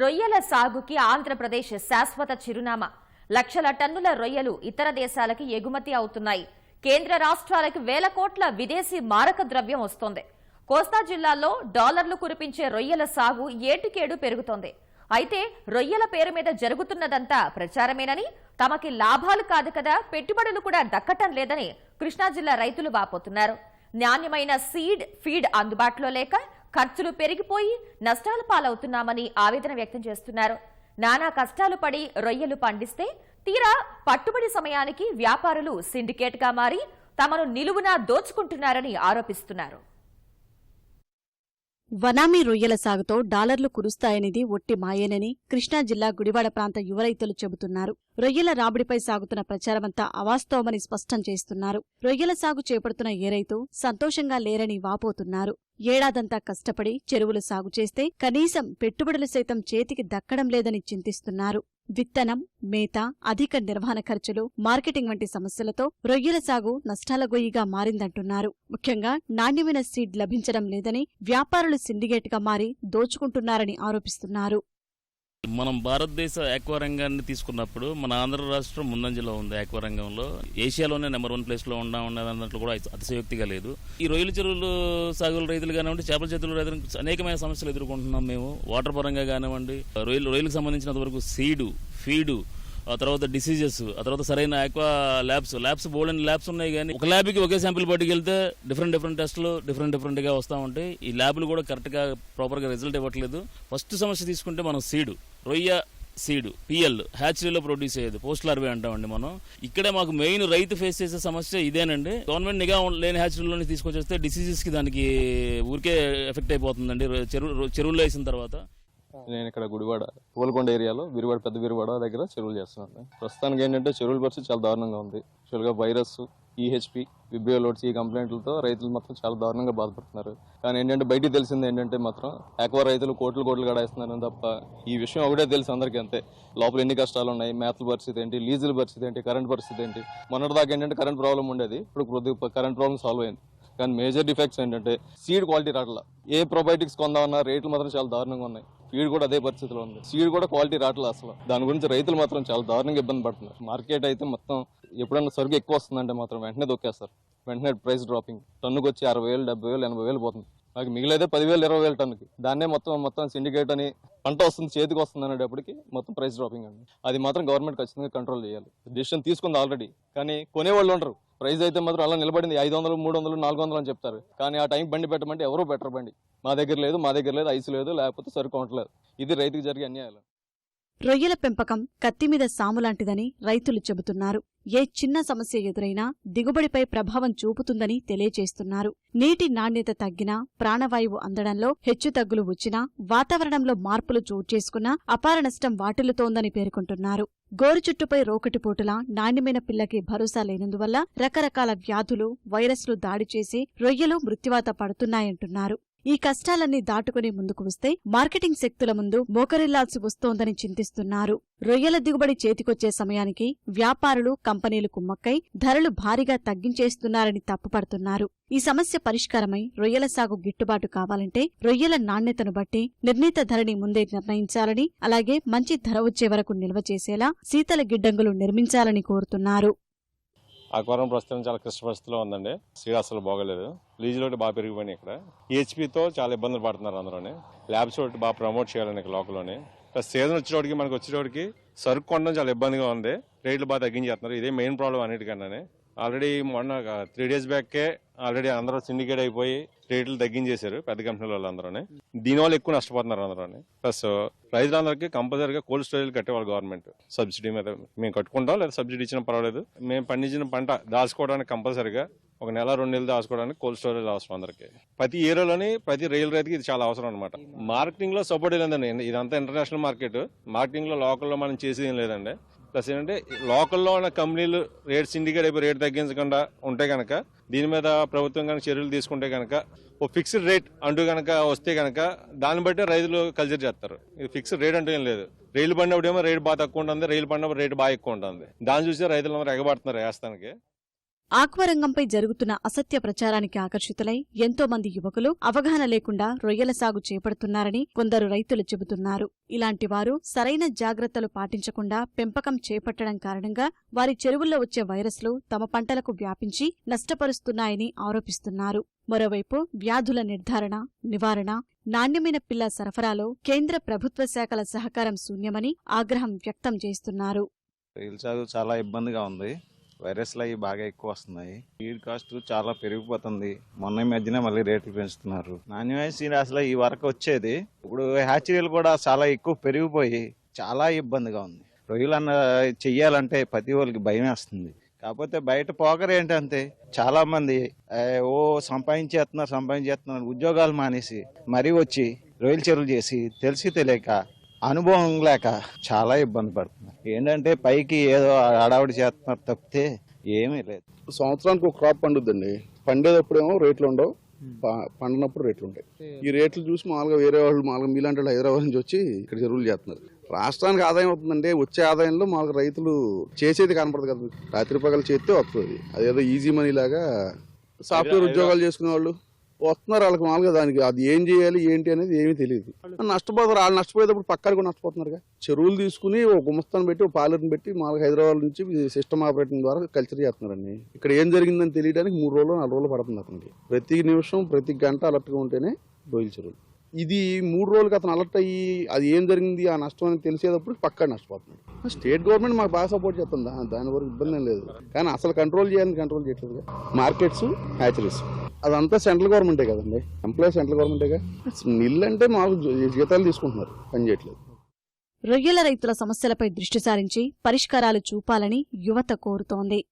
రొయ్యల సాగుకి ఆంధ్రప్రదేశ్ శాశ్వత చిరునామా. లక్షల టన్నుల రొయ్యలు ఇతర దేశాలకి ఎగుమతి అవుతున్నాయి. కేంద్ర రాష్ట్రాలకు వేల కోట్ల విదేశీ మారక ద్రవ్యం వస్తోంది. కోస్తా జిల్లాలో డాలర్లు కురిపించే రొయ్యల సాగు ఏటికేడు పెరుగుతోంది. అయితే రొయ్యల పేరు మీద జరుగుతున్నదంతా ప్రచారమేనని తమకి లాభాలు కాదు కదా పెట్టుబడులు కూడా దక్కటం లేదని కృష్ణా జిల్లా రైతులు వాపోతున్నారు. నాణ్యమైన సీడ్ ఫీడ్ అందుబాటులో లేక ఖర్చులు పెరిగిపోయి నష్టాల పాలవుతున్నామని ఆవేదన వ్యక్తం చేస్తున్నారు. నానా కష్టాలు పడి రొయ్యలు పండిస్తే తీరా పట్టుబడి సమయానికి వ్యాపారులు సిండికేట్గా మారి తమను నిలువునా దోచుకుంటున్నారని ఆరోపిస్తున్నారు. వనామీ రొయ్యల సాగుతో డాలర్లు కురుస్తాయనిది ఒట్టి మాయేనని కృష్ణా జిల్లా గుడివాడ ప్రాంత యువ రైతులు చెబుతున్నారు. రొయ్యల రాబడిపై సాగుతున్న ప్రచారమంతా అవాస్తవమని స్పష్టం చేస్తున్నారు. రొయ్యల సాగు చేపడుతున్న ఏ రైతు సంతోషంగా లేరని వాపోతున్నారు. ఏడాదంతా కష్టపడి చెరువులు సాగు చేస్తే కనీసం పెట్టుబడులు సైతం చేతికి దక్కడం లేదని చింతిస్తున్నారు. విత్తనం మేత అధిక నిర్వహణ ఖర్చులు మార్కెటింగ్ వంటి సమస్యలతో రొయ్యల సాగు నష్టాల గొయ్యిగా మారిందంటున్నారు. ముఖ్యంగా నాణ్యమైన సీడ్ లభించడం లేదని వ్యాపారులు సిండికేట్గా మారి దోచుకుంటున్నారని ఆరోపిస్తున్నారు. మనం భారతదేశ ఆక్వా రంగాన్ని తీసుకున్నప్పుడు మన ఆంధ్ర రాష్ట్రం ముందంజలో ఉంది ఆక్వా రంగంలో ఏషియాలోనే నెంబర్ వన్ ప్లేస్లో ఉండా ఉన్నదన్నట్లు కూడా అతిశయోక్తిగా లేదు. ఈ రొయ్యల చెరువులు సాగుల రైతులు కానివ్వండి చేపల చేతులు రైతులు అనేకమైన సమస్యలు ఎదుర్కొంటున్నాం మేము. వాటర్ పరంగా కానివ్వండి రొయ్యలు రొయ్యలకు సంబంధించినంత వరకు సీడు ఫీడు ఆ తర్వాత డిసీజెస్ ఆ తర్వాత సరైన aqua labs labs bold and labs ఉన్నాయి కానీ ఒక ల్యాబ్కి ఒకే శాంపిల్ పట్టుకెళ్తే డిఫరెంట్ డిఫరెంట్ టెస్ట్లు డిఫరెంట్ డిఫరెంట్గా వస్తూ ఉంటాయి. ఈ ల్యాబ్లు కూడా కరెక్ట్గా ప్రాపర్గా రిజల్ట్ ఇవ్వట్లేదు. ఫస్ట్ సమస్య తీసుకుంటే మనం సీడు రొయ్య సీడ్ పిఎల్ హ్యాచరీలో ప్రొడ్యూస్ అయ్యేది పోస్ట్ లార్వే అంటామండి మనం. ఇక్కడే మాకు మెయిన్ రైతు ఫేస్ చేసే సమస్య ఇదేనండి. గవర్నమెంట్ నిఘా లేని హ్యాచరీలోనే తీసుకొచ్చేస్తే డిసీజెస్కి దానికి ఊరికే ఎఫెక్ట్ అయిపోతుందండి. చెరువు చెరువుల్లో వేసిన తర్వాత. నేను ఇక్కడ గుడివాడ పూలకొండ ఏరియాలో విరివాడ పెద్ద విరివాడ దగ్గర చెరువులు చేస్తున్నాను. ప్రస్తుతానికి ఏంటంటే చెరువుల పరిస్థితి చాలా దారుణంగా ఉంది. యాక్చువల్గా వైరస్ ఈహెచ్పి విబ్రియోలోడ్స్ ఈ కంప్లైంట్లతో రైతులు మాత్రం చాలా దారుణంగా బాధపడుతున్నారు. కానీ ఏంటంటే బయటికి తెలిసింది ఏంటంటే మాత్రం ఎక్కువ రైతులు కోట్లు కోట్లు గడాయిస్తున్నారు తప్ప ఈ విషయం ఒకటే తెలుసు అందరికీ అంతే. లోపల ఎన్ని కష్టాలు ఉన్నాయి మ్యాథ్ల పరిస్థితి ఏంటి లీజుల పరిస్థితి ఏంటి కరెంట్ పరిస్థితి ఏంటి? మొన్నటిదాకా ఏంటంటే కరెంట్ ప్రాబ్లం ఉండేది ఇప్పుడు కొద్దిగా కరెంట్ ప్రాబ్లం సాల్వ్ అయింది. కానీ మేజర్ డిఫెక్ట్స్ ఏంటంటే సీడ్ క్వాలిటీ రాట్ల ఏ ప్రొబయోటిక్స్ కొందామన్నా రేట్లు మాత్రం చాలా దారుణంగా ఉన్నాయి. ఫీడ్ కూడా అదే పరిస్థితిలో ఉంది. సీడ్ కూడా క్వాలిటీ రావట్లేదు అసలు. దాని గురించి రైతులు మాత్రం చాలా దారుణంగా ఇబ్బంది పడుతున్నారు. మార్కెట్ అయితే మొత్తం ఎప్పుడన్నా సరుకు ఎక్కువ వస్తుందంటే మాత్రం వెంటనే దొక్కేస్తారు. వెంటనే ప్రైస్ డ్రాపింగ్ టన్నుకు వచ్చి అరవై వేలు డెబ్బై వేలు ఎనభై వేలు పోతుంది. నాకు మిగిలేదే పదివేలు ఇరవై వేలు టన్నుకి. దాన్నే మొత్తం మొత్తం సిండికేట్ అని పంట వస్తుంది చేతికి వస్తుంది అనేటప్పటికి మొత్తం ప్రైస్ డ్రాపింగ్ అండి. అది మాత్రం గవర్నమెంట్ ఖచ్చితంగా కంట్రోల్ చేయాలి. డిసిషన్ తీసుకుంది ఆల్రెడీ కానీ కొనేవాళ్ళు ఉండరు. ప్రైస్ అయితే మాత్రం అలా నిలబడింది ఐదు వందలు మూడు వందలు నాలుగు వందలు అని చెప్తారు. కానీ ఆ టైం బండి పెట్టమంటే ఎవరో బెటర్ బండి. మా దగ్గర లేదు మా దగ్గర లేదు ఐసు లేదు లేకపోతే సరుకు ఉండలేదు ఇది రైతుకు జరిగే అన్యాయాలు. రొయ్యల పెంపకం కత్తిమీద సాములాంటిదని రైతులు చెబుతున్నారు. ఏ చిన్న సమస్య ఎదురైనా దిగుబడిపై ప్రభావం చూపుతుందని తెలియజేస్తున్నారు. నీటి నాణ్యత తగ్గినా ప్రాణవాయువు అందడంలో హెచ్చుతగ్గులు వచ్చినా వాతావరణంలో మార్పులు చోటు చేసుకున్నా అపార నష్టం వాటిల్లుతోందని పేర్కొంటున్నారు. గోరు చుట్టుపై రోకటిపోటులా నాణ్యమైన పిల్లకి భరోసా లేనందువల్ల రకరకాల వ్యాధులు వైరస్లు దాడి చేసి రొయ్యలు మృత్యువాత పడుతున్నాయంటున్నారు. ఈ కష్టాలన్నీ దాటుకుని ముందుకు వస్తే మార్కెటింగ్ శక్తుల ముందు మోకరిల్లాల్సి వస్తోందని చింతిస్తున్నారు. రొయ్యల దిగుబడి చేతికొచ్చే సమయానికి వ్యాపారులు కంపెనీలు కుమ్మక్కై ధరలు భారీగా తగ్గించేస్తున్నారని తప్పుపడుతున్నారు. ఈ సమస్య పరిష్కారమై రొయ్యల సాగు గిట్టుబాటు కావాలంటే రొయ్యల నాణ్యతను బట్టి నిర్ణీత ధరని ముందే నిర్ణయించాలని అలాగే మంచి ధర వచ్చే వరకు నిల్వ చేసేలా శీతల గిడ్డంగులు నిర్మించాలని కోరుతున్నారు. ఆక్వారం ప్రస్తుతం చాలా క్లిష్ట పరిస్థితిలో ఉందండి. సీడ్ అసలు బాగోలేదు. లీజులు ఒకటి బాగా పెరిగిపోయినాయి ఇక్కడ. హెచ్పితో చాలా ఇబ్బందులు పడుతున్నారు అందులోనే ల్యాబ్స్ ఒకటి బాగా ప్రమోట్ చేయాలని ఇక్కడ లోకల్లోనే. సీజన్ వచ్చేటోడికి మనకు వచ్చేటోడికి సరుకు కొనడం చాలా ఇబ్బందిగా ఉంది. రేట్లు బాగా తగ్గించేస్తున్నారు. ఇదే మెయిన్ ప్రాబ్లం అన్నిటికన్నానే. ఆల్రెడీ మొన్న త్రీ డేస్ బ్యాక్కే ఆల్రెడీ అందరూ సిండికేట్ అయిపోయి రేట్లు తగ్గించేశారు పెద్ద కంపెనీల వాళ్ళందరూనే. దీనివల్ల ఎక్కువ నష్టపోతున్నారు అందరూనే. ప్లస్ రైతులందరికీ కంపల్సరీగా కోల్డ్ స్టోరేజ్ కట్టేవాళ్ళు గవర్నమెంట్ సబ్సిడీ మీద మేము కట్టుకుంటాం లేదా సబ్సిడీ ఇచ్చినా పర్వాలేదు. మేము పండించిన పంట దాచుకోవడానికి కంపల్సరీగా ఒక నెల రెండు నెలలు దాచుకోవడానికి కోల్డ్ స్టోరేజ్ అవసరం అందరికి. ప్రతి ఏరియాలోని ప్రతి రైలు రైతుకి ఇది చాలా అవసరం అనమాట మార్కెటింగ్లో సపోర్ట్ లేదండి. ఇదంతా ఇంటర్నేషనల్ మార్కెట్ మార్కెటింగ్లో లోకల్లో మనం చేసేది లేదండి. ప్లస్ ఏంటంటే లోకల్లో ఉన్న కంపెనీలు రేట్ సిండికేట్ అయిపోయి రేట్ తగ్గించకుండా ఉంటే కనుక దీని మీద ప్రభుత్వం కనుక చర్యలు తీసుకుంటే కనుక ఓ ఫిక్స్డ్ రేట్ అంటూ కనుక వస్తే కనుక దాన్ని బట్టి రైతులు కల్చర్ చేస్తారు. ఇది ఫిక్స్డ్ రేట్ అంటూ ఏం లేదు. రైలు పడినప్పుడు ఏమో రేట్ బాగా తక్కువ ఉంటుంది రైలు పడినప్పుడు రేట్ బాగా ఎక్కువ ఉంటుంది. దాన్ని చూసి రైతులు ఎగబడుతున్నారు వేస్తానికి ఆక్వారంగంపై జరుగుతున్న అసత్య ప్రచారానికి ఆకర్షితులై ఎంతో మంది యువకులు అవగాహన లేకుండా రొయ్యల సాగు చేపడుతున్నారని కొందరు రైతులు చెబుతున్నారు. ఇలాంటి వారు సరైన జాగ్రత్తలు పాటించకుండా పెంపకం చేపట్టడం కారణంగా వారి చెరువుల్లో వచ్చే వైరస్లు తమ పంటలకు వ్యాపించి నష్టపరుస్తున్నాయని ఆరోపిస్తున్నారు. మరోవైపు వ్యాధుల నిర్ధారణ నివారణ నాణ్యమైన పిల్ల సరఫరాలో కేంద్ర ప్రభుత్వ శాఖల సహకారం శూన్యమని ఆగ్రహం వ్యక్తం చేస్తున్నారు. చాలా ఇబ్బందిగా ఉంది. వైరస్లు అవి బాగా ఎక్కువ వస్తున్నాయి. ఫీడ్ కాస్ట్ చాలా పెరిగిపోతుంది. మొన్న ఈ మధ్యనే మళ్ళీ రేట్లు పెంచుతున్నారు. నాణ్యమైన సీన్ అసలు ఈ వరకు వచ్చేది. ఇప్పుడు హ్యాచరీలు కూడా చాలా ఎక్కువ పెరిగిపోయి చాలా ఇబ్బందిగా ఉంది. రొయ్యలన్న చెయ్యాలంటే ప్రతి వాళ్ళకి భయం వేస్తుంది. కాకపోతే బయట పోకరు ఏంటంటే చాలా మంది ఓ సంపాదించేస్తున్నారు సంపాదించేస్తున్నారు ఉద్యోగాలు మానేసి మరీ వచ్చి రొయ్యల చెరువులు చేసి తెలిసి తెలియక అనుభవం లేక చాలా ఇబ్బంది పడుతున్నారు. ఏంటంటే పైకి ఏదో హడావుడి చేస్తున్నారు తప్పితే ఏమీ లేదు. సంవత్సరానికి ఒక క్రాప్ పండుద్దండి. పండేటప్పుడేమో రేట్లు ఉండవు. పండినప్పుడు రేట్లు ఉంటాయి. ఈ రేట్లు చూసి మామూలుగా వేరే వాళ్ళు మామూలుగా మీలాంటి వాళ్ళు హైదరాబాద్ నుంచి వచ్చి ఇక్కడ చెరువులు చేస్తున్నారు. రాష్ట్రానికి ఆదాయం అవుతుందంటే వచ్చే ఆదాయంలో మామూలుగా రైతులు చేసేది కనపడదు కదా. రాత్రి పగలు చేస్తే వస్తుంది. అదేదో ఈజీ మనీ లాగా సాఫ్ట్వేర్ ఉద్యోగాలు చేసుకునే వాళ్ళు వస్తున్నారు వాళ్ళకి మామూలుగా దానికి అది ఏం చేయాలి ఏంటి అనేది ఏమీ తెలియదు. నష్టపోతారు వాళ్ళు నష్టపోయేటప్పుడు పక్కన కూడా నష్టపోతున్నారుగా. చెరువులు తీసుకుని ఒక గుమస్తాను పెట్టి ఒక పాలర్ని పెట్టి మామూలుగా హైదరాబాద్ నుంచి సిస్టమ్ ఆపరేటింగ్ ద్వారా కల్చర్ చేస్తున్నారండి. ఇక్కడ ఏం జరిగిందని తెలియడానికి మూడు రోజులు నాలుగు రోజులు పడుతుంది అతనికి. ప్రతి నిమిషం ప్రతి గంట అలర్ట్గా ఉంటేనే రొయ్యల చెరువులు ఇది మూడు రోజులకి అతను అలర్ట్ అయ్యి అది ఏం జరిగింది ఆ నష్టం అని తెలిసేటప్పుడు పక్కా నష్టపోతున్నాడు. స్టేట్ గవర్నమెంట్ మాకు బాగా సపోర్ట్ చేస్తుంది. దాని వరకు ఇబ్బంది లేదు. కానీ అసలు కంట్రోల్ చేయాలని కంట్రోల్ చేయట్లేదు మార్కెట్స్ హ్యాచరీస్ అదంతా సెంట్రల్ గవర్నమెంటే కదండి. ఎంప్లాయీ సెంట్రల్ గవర్నమెంటేగా మిల్ అంటే మాకు జీతాలు తీసుకుంటున్నారు. పని చేయట్లేదు. రొయ్యల రైతుల సమస్యలపై దృష్టి సారించి పరిష్కారాలు చూపాలని యువత కోరుతోంది.